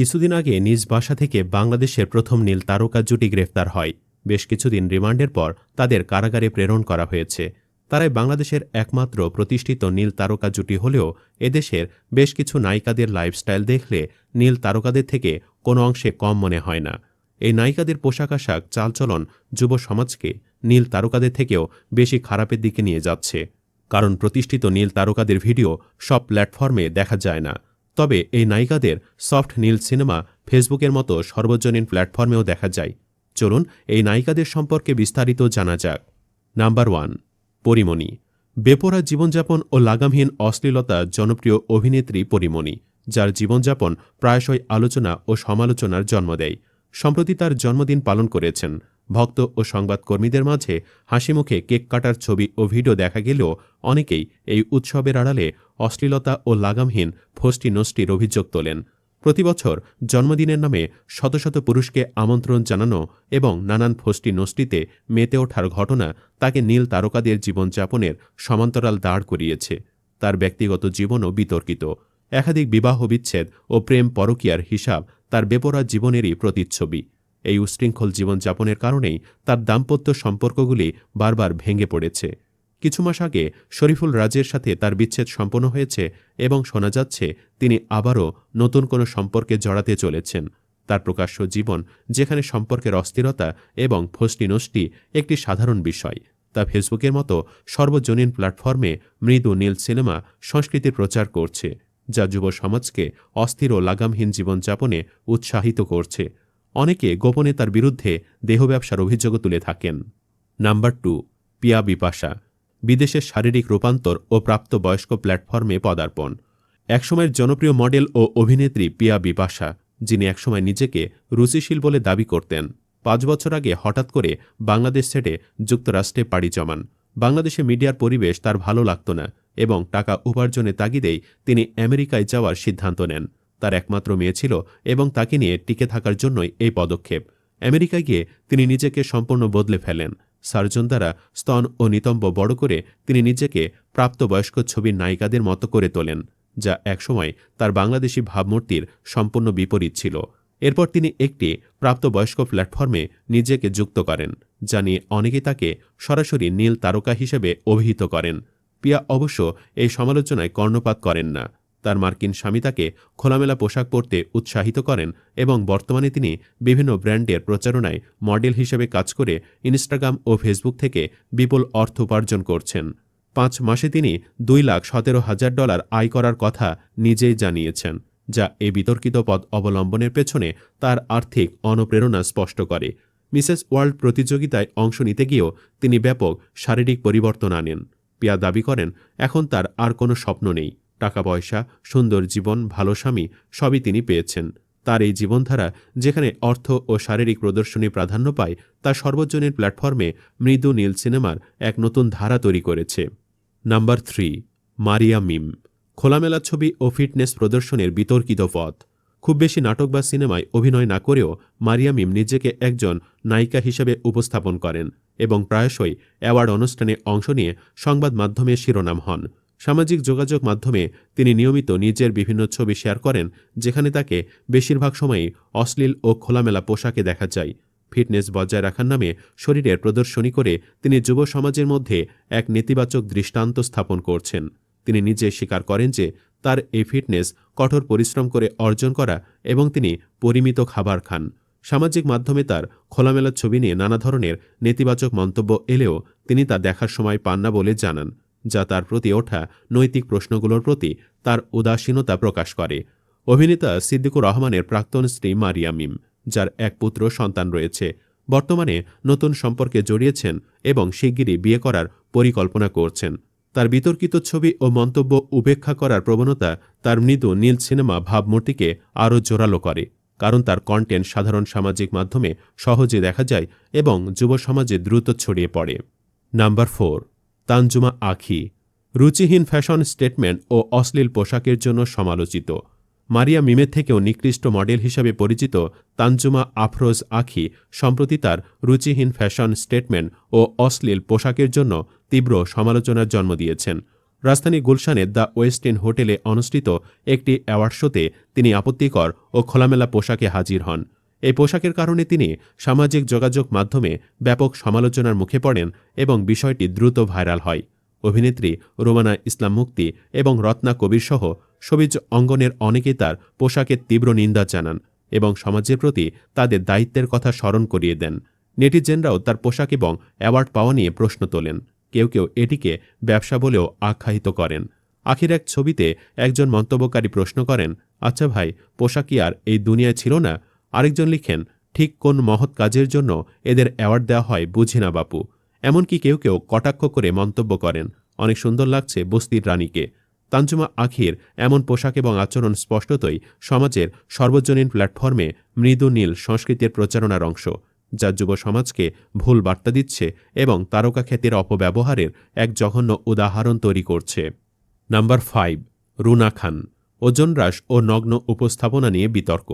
কিছুদিন আগে নিজ বাসা থেকে বাংলাদেশের প্রথম নীল তারকা জুটি গ্রেফতার হয়। বেশ কিছুদিন রিমান্ডের পর তাদের কারাগারে প্রেরণ করা হয়েছে। তারাই বাংলাদেশের একমাত্র প্রতিষ্ঠিত নীল তারকা জুটি হলেও এদেশের বেশ কিছু নায়িকাদের লাইফস্টাইল দেখলে নীল তারকাদের থেকে কোনো অংশে কম মনে হয় না। এই নায়িকাদের পোশাক আশাক, চালচলন, যুব সমাজকে নীল তারকাদের থেকেও বেশি খারাপের দিকে নিয়ে যাচ্ছে। কারণ প্রতিষ্ঠিত নীল তারকাদের ভিডিও সব প্ল্যাটফর্মে দেখা যায় না। তবে এই নায়িকাদের সফট নীল সিনেমা ফেসবুকের মতো সর্বজনীন প্ল্যাটফর্মেও দেখা যায়। চলুন এই নায়িকাদের সম্পর্কে বিস্তারিত জানা যাক। Number one, Pori Moni. বেপরা জীবনযাপন ও লাগামহীন অশ্লীলতা জনপ্রিয় অভিনেত্রী পরিমণি, যার জীবনযাপন প্রায়শই আলোচনা ও সমালোচনার জন্ম দেয়। সম্প্রতি তার জন্মদিন পালন করেছেন। ভক্ত ও সংবাদকর্মীদের মাঝে হাসিমুখে কেক কাটার ছবি ও ভিডিও দেখা গেলেও অনেকেই এই উৎসবের আড়ালে অশ্লীলতা ও লাগামহীন ফষ্টি নষ্টির অভিযোগ তোলেন। প্রতিবছর জন্মদিনের নামে শত শত পুরুষকে আমন্ত্রণ জানানো এবং নানান ফষ্টি নষ্টিতে মেতে ওঠার ঘটনা তাকে নীল তারকাদের জীবনযাপনের সমান্তরাল দাঁড় করিয়েছে। তার ব্যক্তিগত জীবনও বিতর্কিত। একাধিক বিবাহ বিচ্ছেদ ও প্রেম পরকীয়ার হিসাব তার বেপরা জীবনেরই প্রতিচ্ছবি। এই উশৃঙ্খল জীবনযাপনের কারণেই তার দাম্পত্য সম্পর্কগুলি বারবার ভেঙে পড়েছে। কিছু মাস আগে শরীফুল রাজের সাথে তার বিচ্ছেদ সম্পন্ন হয়েছে এবং শোনা যাচ্ছে তিনি আবারও নতুন কোনো সম্পর্কে জড়াতে চলেছেন। তার প্রকাশ্য জীবন, যেখানে সম্পর্কের অস্থিরতা এবং ফষ্টি নষ্টি একটি সাধারণ বিষয়, তা ফেসবুকের মতো সর্বজনীন প্ল্যাটফর্মে মৃদু নীল সিনেমা সংস্কৃতির প্রচার করছে, যা যুব সমাজকে অস্থির ও লাগামহীন জীবনযাপনে উৎসাহিত করছে। অনেকে গোপনে তার বিরুদ্ধে দেহ ব্যবসার অভিযোগও তুলে থাকেন। নাম্বার টু, পিয়া বিপাশা বিদেশের শারীরিক রূপান্তর ও প্রাপ্তবয়স্ক প্ল্যাটফর্মে পদার্পণ। একসময়ের জনপ্রিয় মডেল ও অভিনেত্রী পিয়া বিপাশা, যিনি একসময় নিজেকে রুচিশীল বলে দাবি করতেন, পাঁচ বছর আগে হঠাৎ করে বাংলাদেশ ছেড়ে যুক্তরাষ্ট্রে পাড়ি জমান। বাংলাদেশে মিডিয়ার পরিবেশ তার ভালো লাগত না এবং টাকা উপার্জনের তাগিদেই তিনি আমেরিকায় যাওয়ার সিদ্ধান্ত নেন। তার একমাত্র মেয়ে ছিল এবং তাকে নিয়ে টিকে থাকার জন্যই এই পদক্ষেপ। আমেরিকায় গিয়ে তিনি নিজেকে সম্পূর্ণ বদলে ফেলেন। সার্জন দ্বারা স্তন ও নিতম্ব বড় করে তিনি নিজেকে প্রাপ্তবয়স্ক ছবির নায়িকাদের মতো করে তোলেন, যা একসময় তার বাংলাদেশি ভাবমূর্তির সম্পূর্ণ বিপরীত ছিল। এরপর তিনি একটি প্রাপ্তবয়স্ক প্ল্যাটফর্মে নিজেকে যুক্ত করেন, যা নিয়ে অনেকে তাকে সরাসরি নীল তারকা হিসেবে অভিহিত করেন। পিয়া অবশ্য এই সমালোচনায় কর্ণপাত করেন না। তার মার্কিন স্বামী তাকে খোলামেলা পোশাক পরতে উৎসাহিত করেন এবং বর্তমানে তিনি বিভিন্ন ব্র্যান্ডের প্রচারণায় মডেল হিসেবে কাজ করে ইনস্টাগ্রাম ও ফেসবুক থেকে বিপুল অর্থ উপার্জন করছেন। পাঁচ মাসে তিনি দুই লাখ সতেরো হাজার ডলার আয় করার কথা নিজেই জানিয়েছেন, যা এই বিতর্কিত পদ অবলম্বনের পেছনে তার আর্থিক অনুপ্রেরণা স্পষ্ট করে। মিসেস ওয়ার্ল্ড প্রতিযোগিতায় অংশ নিতে গিয়েও তিনি ব্যাপক শারীরিক পরিবর্তন আনেন। পিয়া দাবি করেন, এখন তার আর কোনো স্বপ্ন নেই। টাকা পয়সা সুন্দর জীবন, ভালো স্বামী সবই তিনি পেয়েছেন। তার এই জীবনধারা যেখানে অর্থ ও শারীরিক প্রদর্শনী প্রাধান্য পায়, তা সর্বজনীন প্ল্যাটফর্মে মৃদু নীল সিনেমার এক নতুন ধারা তৈরি করেছে। Number three, Maria Mim. খোলামেলা ছবি ও ফিটনেস প্রদর্শনের বিতর্কিত পথ। খুব বেশি নাটক বা সিনেমায় অভিনয় না করেও মারিয়া মিম নিজেকে একজন নায়িকা হিসেবে উপস্থাপন করেন এবং প্রায়শই অ্যাওয়ার্ড অনুষ্ঠানে অংশ নিয়ে সংবাদ মাধ্যমে শিরোনাম হন। সামাজিক যোগাযোগ মাধ্যমে তিনি নিয়মিত নিজের বিভিন্ন ছবি শেয়ার করেন, যেখানে তাকে বেশিরভাগ সময়ই অশ্লীল ও খোলামেলা পোশাকে দেখা যায়। ফিটনেস বজায় রাখার নামে শরীরের প্রদর্শনী করে তিনি যুব সমাজের মধ্যে এক নেতিবাচক দৃষ্টান্ত স্থাপন করছেন। তিনি নিজে স্বীকার করেন যে তার এই ফিটনেস কঠোর পরিশ্রম করে অর্জন করা এবং তিনি পরিমিত খাবার খান। সামাজিক মাধ্যমে তার খোলামেলা ছবি নিয়ে নানা ধরনের নেতিবাচক মন্তব্য এলেও তিনি তা দেখার সময় পান না বলে জানান। যা তার প্রতি ওঠা নৈতিক প্রশ্নগুলোর প্রতি তার উদাসীনতা প্রকাশ করে। অভিনেতা সিদ্দিকুর রহমানের প্রাক্তন স্ত্রী মারিয়া মিম, যার এক পুত্র সন্তান রয়েছে, বর্তমানে নতুন সম্পর্কে জড়িয়েছেন এবং শিগগিরই বিয়ে করার পরিকল্পনা করছেন। তার বিতর্কিত ছবি ও মন্তব্য উপেক্ষা করার প্রবণতা তার মৃদু নীল সিনেমা ভাবমূর্তিকে আরও জোরালো করে, কারণ তার কন্টেন্ট সাধারণ সামাজিক মাধ্যমে সহজে দেখা যায় এবং যুব সমাজে দ্রুত ছড়িয়ে পড়ে। নাম্বার ফোর তানজুমা আখি, রুচিহীন ফ্যাশন স্টেটমেন্ট ও অশ্লীল পোশাকের জন্য সমালোচিত। মারিয়া মিমের থেকেও নিকৃষ্ট মডেল হিসাবে পরিচিত তানজুমা আফরোজ আখি সম্প্রতি তার রুচিহীন ফ্যাশন স্টেটমেন্ট ও অশ্লীল পোশাকের জন্য তীব্র সমালোচনার জন্ম দিয়েছেন। রাজধানী গুলশানের দ্য ওয়েস্ট ইন হোটেলে অনুষ্ঠিত একটি অ্যাওয়ার্ড শোতে তিনি আপত্তিকর ও খোলামেলা পোশাকে হাজির হন। এই পোশাকের কারণে তিনি সামাজিক যোগাযোগ মাধ্যমে ব্যাপক সমালোচনার মুখে পড়েন এবং বিষয়টি দ্রুত ভাইরাল হয়। অভিনেত্রী রোমানা ইসলাম মুক্তি এবং রত্না কবির সহ সবিজ অঙ্গনের অনেকেই তার পোশাকের তীব্র নিন্দা জানান এবং সমাজের প্রতি তাদের দায়িত্বের কথা স্মরণ করিয়ে দেন। নেটিজেনরাও তার পোশাক এবং অ্যাওয়ার্ড পাওয়া নিয়ে প্রশ্ন তোলেন। কেউ কেউ এটিকে ব্যবসা বলেও আখ্যায়িত করেন। আখির এক ছবিতে একজন মন্তব্যকারী প্রশ্ন করেন আচ্ছা ভাই, পোশাক আর এই দুনিয়ায় ছিল না? আরেকজন লিখেন, ঠিক কোন মহৎ কাজের জন্য এদের অ্যাওয়ার্ড দেওয়া হয় বুঝি না বাপু। এমনকি কেউ কেউ কটাক্ষ করে মন্তব্য করেন, অনেক সুন্দর লাগছে বস্তির রানীকে। তাঞ্জুমা আখির এমন পোশাক এবং আচরণ স্পষ্টতই সমাজের সর্বজনীন প্ল্যাটফর্মে মৃদু নীল সংস্কৃতির প্রচারণার অংশ, যা যুব সমাজকে ভুল বার্তা দিচ্ছে এবং তারকা খ্যাতির অপব্যবহারের এক জঘন্য উদাহরণ তৈরি করছে। Number five Runa Khan. ওজন হ্রাস ও নগ্ন উপস্থাপনা নিয়ে বিতর্ক।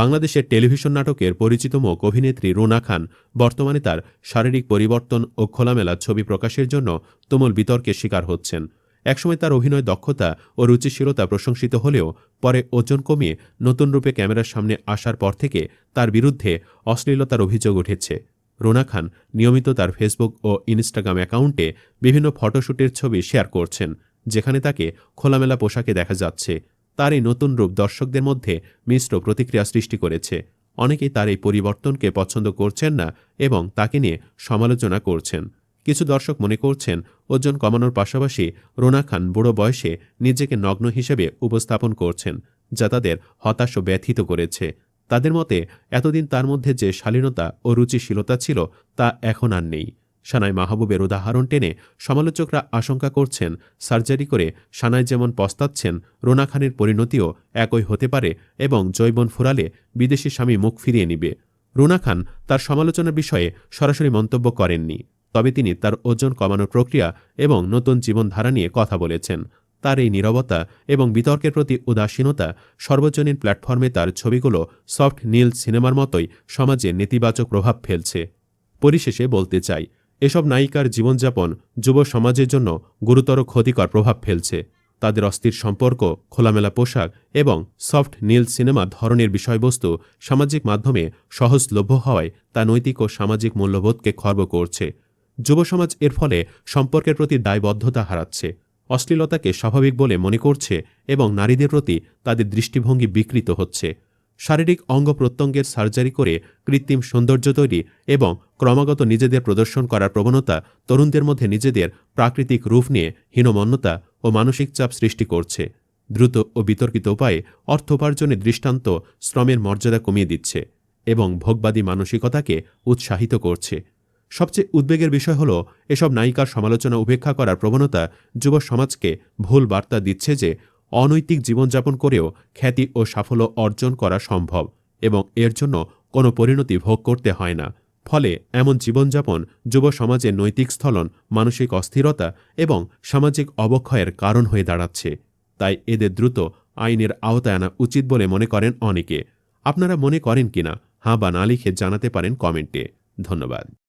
বাংলাদেশের টেলিভিশন নাটকের পরিচিত মুখ অভিনেত্রী রুনা খান বর্তমানে তার শারীরিক পরিবর্তন ও খোলামেলা ছবি প্রকাশের জন্য তুমুল বিতর্কের শিকার হচ্ছেন। একসময় তার অভিনয় দক্ষতা ও রুচিশীলতা প্রশংসিত হলেও পরে ওজন কমিয়ে নতুন রূপে ক্যামেরার সামনে আসার পর থেকে তার বিরুদ্ধে অশ্লীলতার অভিযোগ উঠেছে। রোনা খান নিয়মিত তার ফেসবুক ও ইনস্টাগ্রাম অ্যাকাউন্টে বিভিন্ন ফটোশ্যুটের ছবি শেয়ার করছেন, যেখানে তাকে খোলামেলা পোশাকে দেখা যাচ্ছে। তার এই নতুন রূপ দর্শকদের মধ্যে মিশ্র প্রতিক্রিয়া সৃষ্টি করেছে। অনেকেই তার এই পরিবর্তনকে পছন্দ করছেন না এবং তাকে নিয়ে সমালোচনা করছেন। কিছু দর্শক মনে করছেন, ওজন কমানোর পাশাপাশি রোনা খান বুড়ো বয়সে নিজেকে নগ্ন হিসেবে উপস্থাপন করছেন, যা তাদের হতাশ ব্যথিত করেছে। তাদের মতে, এতদিন তার মধ্যে যে শালীনতা ও রুচিশীলতা ছিল, তা এখন আর নেই। সানাই মাহবুবের উদাহরণ টেনে সমালোচকরা আশঙ্কা করছেন, সার্জারি করে সানায় যেমন পস্তাচ্ছেন, রোনা খানের পরিণতিও একই হতে পারে এবং জৈবন ফুরালে বিদেশি স্বামী মুখ ফিরিয়ে নিবে। রুনা খান তার সমালোচনার বিষয়ে সরাসরি মন্তব্য করেননি, তবে তিনি তার ওজন কমানোর প্রক্রিয়া এবং নতুন জীবনধারা নিয়ে কথা বলেছেন। তার এই নীরবতা এবং বিতর্কের প্রতি উদাসীনতা সর্বজনীন প্ল্যাটফর্মে তার ছবিগুলো সফট নীল সিনেমার মতোই সমাজে নেতিবাচক প্রভাব ফেলছে। পরিশেষে বলতে চাই এসব নায়িকার জীবনযাপন যুব সমাজের জন্য গুরুতর ক্ষতিকর প্রভাব ফেলছে। তাদের অস্থির সম্পর্ক, খোলামেলা পোশাক এবং সফট নীল সিনেমা ধরনের বিষয়বস্তু সামাজিক মাধ্যমে সহজলভ্য হওয়ায় তা নৈতিক ও সামাজিক মূল্যবোধকে খর্ব করছে। যুব সমাজ এর ফলে সম্পর্কের প্রতি দায়বদ্ধতা হারাচ্ছে। অশ্লীলতাকে স্বাভাবিক বলে মনে করছে এবং নারীদের প্রতি তাদের দৃষ্টিভঙ্গি বিকৃত হচ্ছে। শারীরিক অঙ্গ প্রত্যঙ্গের সার্জারি করে কৃত্রিম সৌন্দর্য তৈরি এবং ক্রমাগত নিজেদের প্রদর্শন করার প্রবণতা তরুণদের মধ্যে নিজেদের প্রাকৃতিক রূপ নিয়ে হীনমন্যতা ও মানসিক চাপ সৃষ্টি করছে। দ্রুত ও বিতর্কিত উপায়ে অর্থ উপার্জনের দৃষ্টান্ত শ্রমের মর্যাদা কমিয়ে দিচ্ছে এবং ভোগবাদী মানসিকতাকে উৎসাহিত করছে। সবচেয়ে উদ্বেগের বিষয় হল, এসব নায়িকার সমালোচনা উপেক্ষা করার প্রবণতা যুব সমাজকে ভুল বার্তা দিচ্ছে যে অনৈতিক জীবনযাপন করেও খ্যাতি ও সাফল্য অর্জন করা সম্ভব এবং এর জন্য কোনো পরিণতি ভোগ করতে হয় না। ফলে এমন জীবনযাপন যুব সমাজের নৈতিক স্থলন মানসিক অস্থিরতা এবং সামাজিক অবক্ষয়ের কারণ হয়ে দাঁড়াচ্ছে। তাই এদের দ্রুত আইনের আওতায় আনা উচিত বলে মনে করেন অনেকে। আপনারা মনে করেন কিনা? হাঁ বা না লিখে জানাতে পারেন কমেন্টে। ধন্যবাদ।